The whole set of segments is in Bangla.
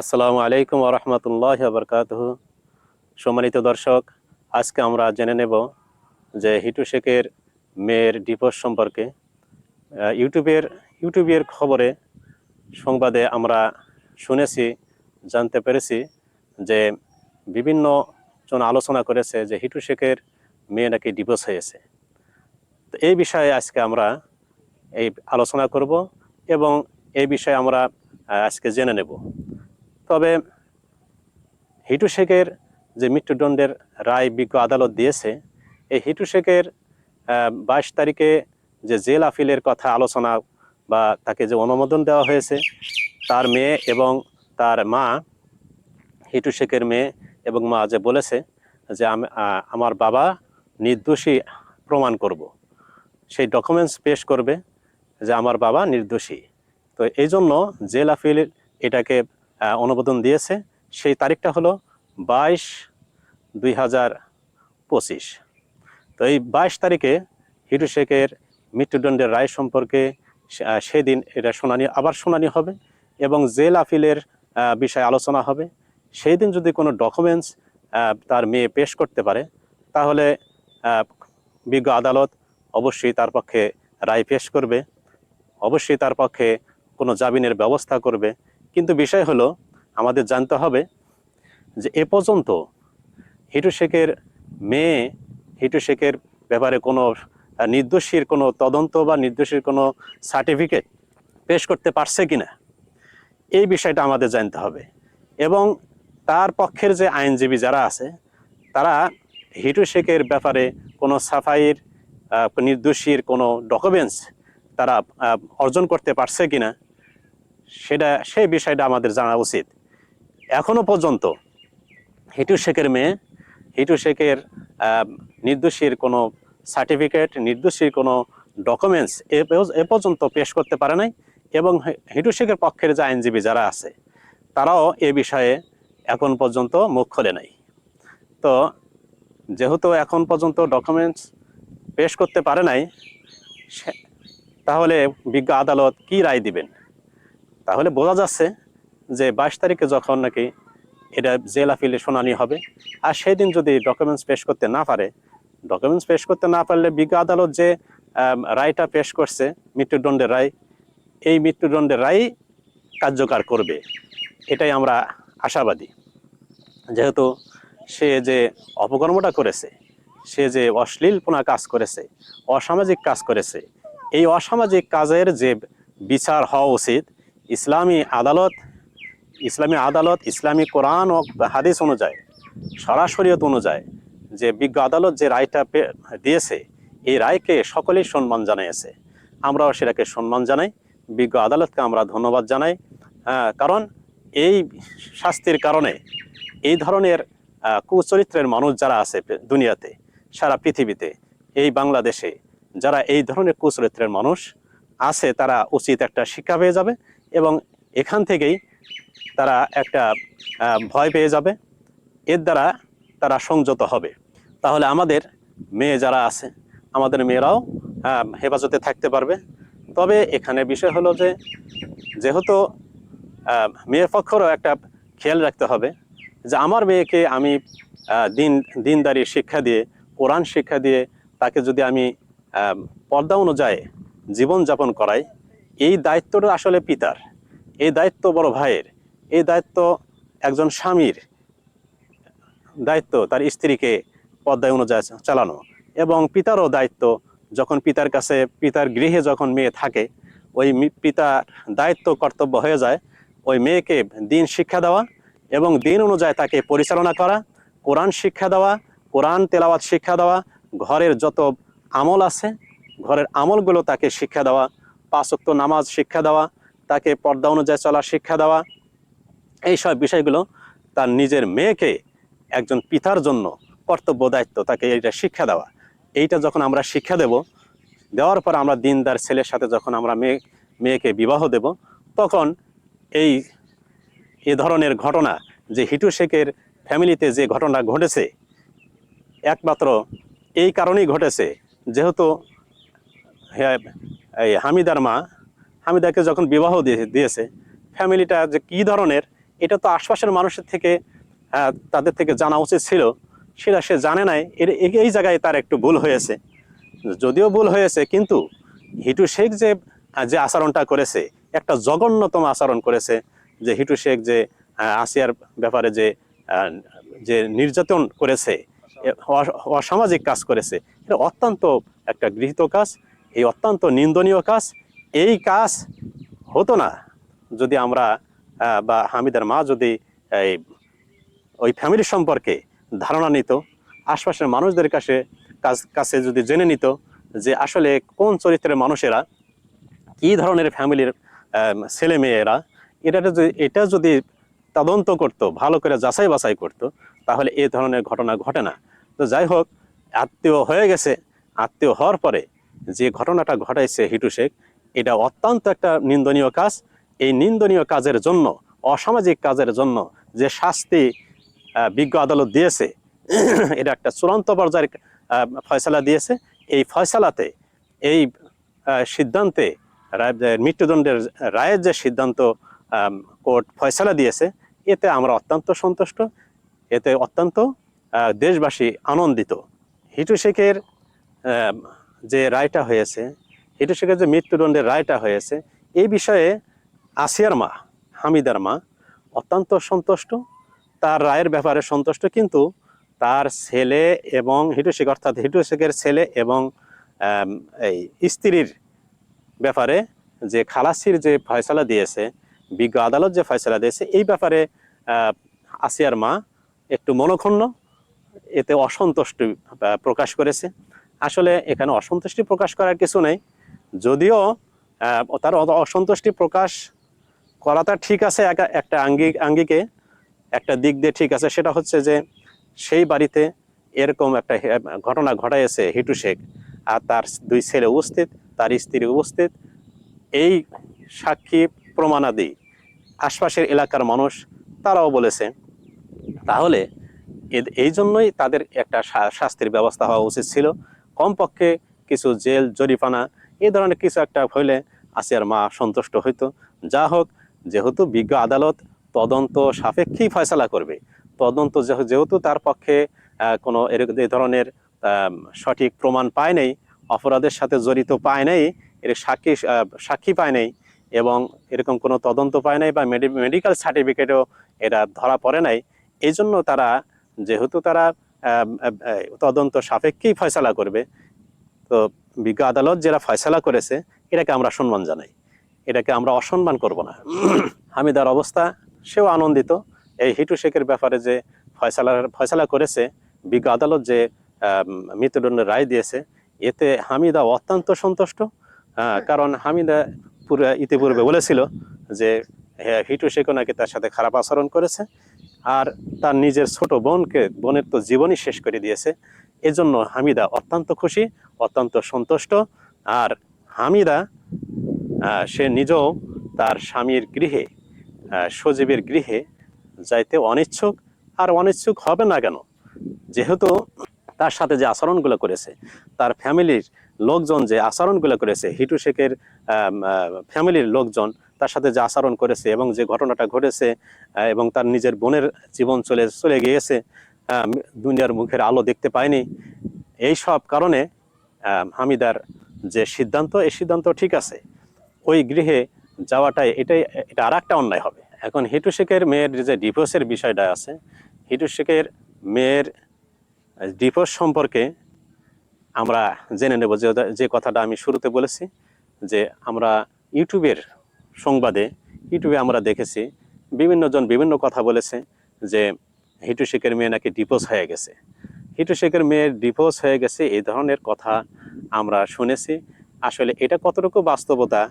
আসসালামু আলাইকুম রহমতুল্লাহ বরকাত সম্মানিত দর্শক, আজকে আমরা জেনে নেব যে হিটু শেখের মেয়ের ডিভোর্স সম্পর্কে। ইউটিউবের ইউটিউবের খবরে সংবাদে আমরা শুনেছি, জানতে পেরেছি যে বিভিন্ন জন আলোচনা করেছে যে হিটু শেখের মেয়ে নাকি ডিভোর্স হয়েছে। তো এই বিষয়ে আজকে আমরা এই আলোচনা করব এবং এই বিষয়ে আমরা আজকে জেনে নেব। তবে হিটু শেখের যে মৃত্যুদণ্ডের রায় বিজ্ঞ আদালত দিয়েছে, এই হিটু শেখের বাইশ তারিখে যে জেল আপিলের কথা আলোচনা বা তাকে যে অনুমোদন দেওয়া হয়েছে, তার মেয়ে এবং তার মা, হিটু শেখের মেয়ে এবং মা যে বলেছে যে আমি আমার বাবা নির্দোষী প্রমাণ করব। সেই ডকুমেন্টস পেশ করবে যে আমার বাবা নির্দোষী তো এই জন্য জেল আপিল এটাকে অনুমোদন দিয়েছে। সেই তারিখটা হলো বাইশ দুই হাজার পঁচিশ। তো এই বাইশ তারিখে হিটু শেখের মৃত্যুদণ্ডের রায় সম্পর্কে সেদিন এটা শুনানি, আবার শুনানি হবে এবং জেল আপিলের বিষয়ে আলোচনা হবে। সেই দিন যদি কোনো ডকুমেন্টস তার মেয়ে পেশ করতে পারে, তাহলে বিজ্ঞ আদালত অবশ্যই তার পক্ষে রায় পেশ করবে। অবশ্যই তার পক্ষে কোনো জামিনের ব্যবস্থা করবে। কিন্তু বিষয় হলো, আমাদের জানতে হবে যে এ পর্যন্ত হিটু শেখের মেয়ে, হিটু শেখের ব্যাপারে কোনো নির্দোষীর কোনো তদন্ত বা নির্দোষীর কোনো সার্টিফিকেট পেশ করতে পারছে কিনা, এই বিষয়টা আমাদের জানতে হবে। এবং তার পক্ষের যে আইনজীবী যারা আছে, তারা হিটু শেখের ব্যাপারে কোনো সাফাইয়ের নির্দোষীর কোনো ডকুমেন্টস তারা অর্জন করতে পারছে কিনা সেটা সেই বিষয়টা আমাদের জানা উচিত। এখনও পর্যন্ত হিটু শেখের মেয়ে, হিটু শেখের নির্দোষীর কোনো সার্টিফিকেট, নির্দোষীর কোনো ডকুমেন্টস এ পর্যন্ত পেশ করতে পারে নাই এবং হিটু শেখের পক্ষের যে আইনজীবী যারা আছে, তারাও এ বিষয়ে এখন পর্যন্ত মুখ খোলে নাই। তো যেহেতু এখন পর্যন্ত ডকুমেন্টস পেশ করতে পারে নাই তাহলে বিজ্ঞ আদালত কি রায় দিবেন? তাহলে বোঝা যাচ্ছে যে বাইশ তারিখে যখন নাকি এটা জেল আপিলে শুনানি হবে, আর সেদিন যদি ডকুমেন্টস পেশ করতে না পারে ডকুমেন্টস পেশ করতে না পারলে বিজ্ঞ আদালত যে রায়টা পেশ করছে, মৃত্যুদণ্ডের রায়, এই মৃত্যুদণ্ডের রায় কার্যকর করবে। এটাই আমরা আশাবাদী। যেহেতু সে যে অপকর্মটা করেছে, সে যে অশ্লীলপনা কাজ করেছে, অসামাজিক কাজ করেছে, এই অসামাজিক কাজের যে বিচার হওয়া উচিত ইসলামী আদালত ইসলামী আদালত, ইসলামী কোরআন ও হাদিস অনুযায়ী, সরাসরিয়ত অনুযায়ী যে বিজ্ঞ আদালত যে রায়টা দিয়েছে, এই রায়কে সকলেই সম্মান জানিয়েছে আমরাও সেটাকে সম্মান জানাই। বিজ্ঞ আদালতকে আমরা ধন্যবাদ জানাই। কারণ এই শাস্তির কারণে এই ধরনের কুচরিত্রের মানুষ যারা আছে দুনিয়াতে, সারা পৃথিবীতে, এই বাংলাদেশে, যারা এই ধরনের কুচরিত্রের মানুষ আছে, তারা উচিত একটা শিক্ষা পেয়ে যাবে। এবং এখান থেকেই তারা একটা ভয় পেয়ে যাবে। এর দ্বারা তারা সংযত হবে। তাহলে আমাদের মেয়ে যারা আছে, আমাদের মেয়েরাও হেফাজতে থাকতে পারবে। তবে এখানে বিষয় হলো যে, যেহেতু মেয়ের পক্ষেরও একটা খেয়াল রাখতে হবে যে, আমার মেয়েকে আমি দিন, দিনদারি শিক্ষা দিয়ে, কোরআন শিক্ষা দিয়ে, তাকে যদি আমি পর্দা অনুযায়ী জীবনযাপন করাই এই দায়িত্বটা আসলে পিতার, এই দায়িত্ব বড় ভাইয়ের, এই দায়িত্ব একজন স্বামীর দায়িত্ব তার স্ত্রীকে পদ্মায় অনুযায়ী চালানো এবং পিতারও দায়িত্ব যখন পিতার কাছে, পিতার গৃহে যখন মেয়ে থাকে, ওই পিতার দায়িত্ব কর্তব্য হয়ে যায় ওই মেয়েকে দিন শিক্ষা দেওয়া এবং দিন অনুযায়ী তাকে পরিচালনা করা, কোরআন শিক্ষা দেওয়া, কোরআন তেলাওয়াত শিক্ষা দেওয়া, ঘরের যত আমল আছে, ঘরের আমলগুলো তাকে শিক্ষা দেওয়া পাঁচক্ত নামাজ শিক্ষা দেওয়া, তাকে পর্দা অনুযায়ী চলা শিক্ষা দেওয়া এই সব বিষয়গুলো তার নিজের মেয়েকে একজন পিতার জন্য কর্তব্য দায়িত্ব তাকে এইটা শিক্ষা দেওয়া। এইটা যখন আমরা শিক্ষা দেব, দেওয়ার পর আমরা দিনদার ছেলের সাথে যখন আমরা মেয়ে, মেয়েকে বিবাহ দেব, তখন এই, এ ধরনের ঘটনা, যে হিটু শেখের ফ্যামিলিতে যে ঘটনা ঘটেছে, একমাত্র এই কারণেই ঘটেছে, যেহেতু এই হামিদার মা হামিদাকে যখন বিবাহ দিয়ে দিয়েছে ফ্যামিলিটা যে কী ধরনের এটা তো আশপাশের মানুষের থেকে আহ, তাদের থেকে জানা উচিত ছিল। সেটা সে জানে নাই এর এই- এই জায়গায় তার একটু ভুল হয়েছে। যদিও ভুল হয়েছে কিন্তু হিটু শেখ যে যে আচরণটা করেছে একটা জঘন্যতম আচরণ করেছে যে হিটু শেখ যে আসিয়ার ব্যাপারে যে যে নির্যাতন করেছে অসামাজিক কাজ করেছে এটা অত্যন্ত একটা গৃহীত কাজ। এই অত্যন্ত নিন্দনীয় কাজ, এই কাজ হতো না যদি আমরা বা হামিদার মা যদি, এই, ওই ফ্যামিলি সম্পর্কে ধারণা নিত, আশপাশের মানুষদের কাছে কাছ- কাছে যদি জেনে নিত যে আসলে কোন চরিত্রের মানুষেরা, কি ধরনের ফ্যামিলির ছেলে মেয়েরা, এটা যদি এটা যদি তদন্ত করত, ভালো করে যাচাই বাছাই করত, তাহলে এই ধরনের ঘটনা ঘটে না। তো যাই হোক, আত্মীয় হয়ে গেছে, আত্মীয় হওয়ার পরে যে ঘটনাটা ঘটাইছে হিটু শেখ, এটা অত্যন্ত একটা নিন্দনীয় কাজ। এই নিন্দনীয় কাজের জন্য, অসামাজিক কাজের জন্য যে শাস্তি বিজ্ঞ আদালত দিয়েছে, এটা একটা চূড়ান্ত পর্যায়ের ফয়সালা দিয়েছে। এই ফয়সালাতে, এই সিদ্ধান্তে মৃত্যুদণ্ডের রায়ের যে সিদ্ধান্ত কোর্ট ফয়সালা দিয়েছে, এতে আমরা অত্যন্ত সন্তুষ্ট, এতে অত্যন্ত দেশবাসী আনন্দিত। হিটু শেখের যে রায়টা হয়েছে হিটু শেখের যে মৃত্যুদণ্ডের রায়টা হয়েছে, এই বিষয়ে আসিয়ার মা, হামিদার মা অত্যন্ত সন্তুষ্ট, তার রায়ের ব্যাপারে সন্তুষ্ট, কিন্তু তার ছেলে এবং হিটু শেখ, অর্থাৎ হিটু শেখের ছেলে এবং এই স্ত্রীর ব্যাপারে যে খালাসির যে ফয়সালা দিয়েছে, বিজ্ঞ আদালত যে ফয়সালা দিয়েছে, এই ব্যাপারে আসিয়ার মা একটু মনক্ষুণ্ণ, এতে অসন্তুষ্ট প্রকাশ করেছে। আসলে এখানে অসন্তুষ্টি প্রকাশ করার কিছু নেই। যদিও তার অসন্তুষ্টি প্রকাশ করাটা ঠিক আছে একা- একটা আঙ্গিক আঙ্গিকে। একটা দিক দিয়ে ঠিক আছে, সেটা হচ্ছে যে সেই বাড়িতে এরকম একটা ঘটনা ঘটাইছে হিটু শেখ। আর তার দুই ছেলে উপস্থিত, তার স্ত্রী উপস্থিত। এই সাক্ষী প্রমাণাদি আশপাশের এলাকার মানুষ তারাও বলেছে। তাহলে এই জন্যই তাদের একটা শাস্তির ব্যবস্থা হওয়া উচিত ছিল। কমপক্ষে কিছু জেল জরিফানা এই ধরনের কিছু একটা হইলে আসিয়ার মা সন্তুষ্ট হইতো। যা হোক, যেহেতু বিজ্ঞ আদালত তদন্ত সাপেক্ষেই ফয়সলা করবে। তদন্ত যেহ- যেহেতু তার পক্ষে কোনো এই ধরনের সঠিক প্রমাণ পায় নাই, অপরাধের সাথে জড়িত পায় নাই, এর সাক্ষী সাক্ষী পায় নাই, এবং এরকম কোনো তদন্ত পায় নাই বা মেডিকেল সার্টিফিকেটও এরা ধরা পড়ে নাই এই জন্য তারা, যেহেতু তারা তদন্ত সাপেক্ষেই ফয়সালা করবে। তো বিজ্ঞ আদালত যারা ফয়সালা করেছে এটাকে আমরা সম্মান জানাই। এটাকে আমরা অসম্মান করব না। হামিদার অবস্থা সেও আনন্দিত। এই হিটু শেখের ব্যাপারে যে ফয়সালা ফয়সালা করেছে বিজ্ঞ আদালত যে মৃত্যুদণ্ডের রায় দিয়েছে এতে হামিদা অত্যন্ত সন্তুষ্ট। আহ, কারণ হামিদা পুরো ইতিপূর্বে বলেছিল যে হ্যাঁ, হিটু শেখও নাকি তার সাথে খারাপ আচরণ করেছে। আর তার নিজের ছোট বোনকে, বোনের তো জীবনই শেষ করে দিয়েছে। এজন্য হামিদা অত্যন্ত খুশি, অত্যন্ত সন্তুষ্ট। আর হামিদা সে নিজেও তার স্বামীর গৃহে সজীবের গৃহে যাইতে অনিচ্ছুক। আর অনিচ্ছুক হবে না কেন? যেহেতু তার সাথে যে আচরণগুলো করেছে, তার ফ্যামিলির লোকজন যে আচরণগুলো করেছে, হিটু শেখের ফ্যামিলির লোকজন তার সাথে যে আচরণ করেছে এবং যে ঘটনাটা ঘটেছে এবং তার নিজের বোনের জীবন চলে চলে গিয়েছে দুনিয়ার মুখের আলো দেখতে পায়নি এই সব কারণে হামিদার যে সিদ্ধান্ত, এই সিদ্ধান্ত ঠিক আছে। ওই গৃহে যাওয়াটাই এটাই, এটা আর একটা অন্যায় হবে। এখন হিটু শেখের মেয়ের যে ডিভোর্সের বিষয়টা আছে, হিটু শেখের মেয়ের ডিভোর্স সম্পর্কে আমরা জেনে নেব যে যে কথাটা আমি শুরুতে বলেছি, যে আমরা ইউটিউবের সংবাদে ইউটিউবে আমরা দেখেছি, বিভিন্নজন বিভিন্ন কথা বলেছে যে হিটু শেখের মেয়ে নাকি ডিভোর্স হয়ে গেছে। হিটু শেখের মেয়ের ডিভোর্স হয়ে গেছে এই ধরনের কথা আমরা শুনেছি। আসলে এটা কতটুকু বাস্তবতা,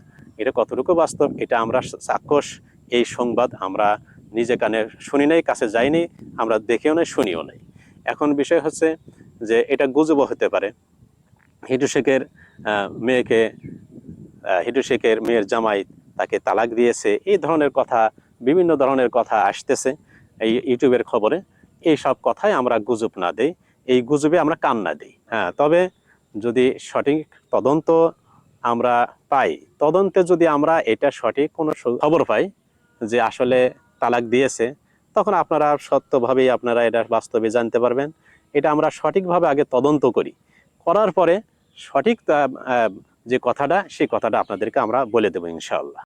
এটা কতটুকু বাস্তব, এটা আমরা চাক্ষুষ এই সংবাদ আমরা নিজে কানে শুনি নাই, কাছে যাইনি আমরা দেখেও নাই, শুনিও নাই। এখন বিষয় হচ্ছে যে এটা গুজবও হতে পারে। হিটু শেখের মেয়েকে হিটু শেখের মেয়ের জামাই তাকে তালাক দিয়েছে, এই ধরনের কথা, বিভিন্ন ধরনের কথা আসতেছে এই ইউটিউবের খবরে। এই সব কথাই আমরা গুজব না দেই, এই গুজবে আমরা কান না দিই। হ্যাঁ তবে যদি সঠিক তদন্ত আমরা পাই, তদন্তে যদি আমরা এটা সঠিক কোনো খবর পাই যে আসলে তালাক দিয়েছে, তখন আপনারা সত্যভাবেই আপনারা এটা বাস্তবে জানতে পারবেন। এটা আমরা সঠিকভাবে আগে তদন্ত করি। করার পরে সঠিক যে কথাটা, সেই কথাটা আপনাদেরকে আমরা বলে দেবো ইনশাআল্লাহ।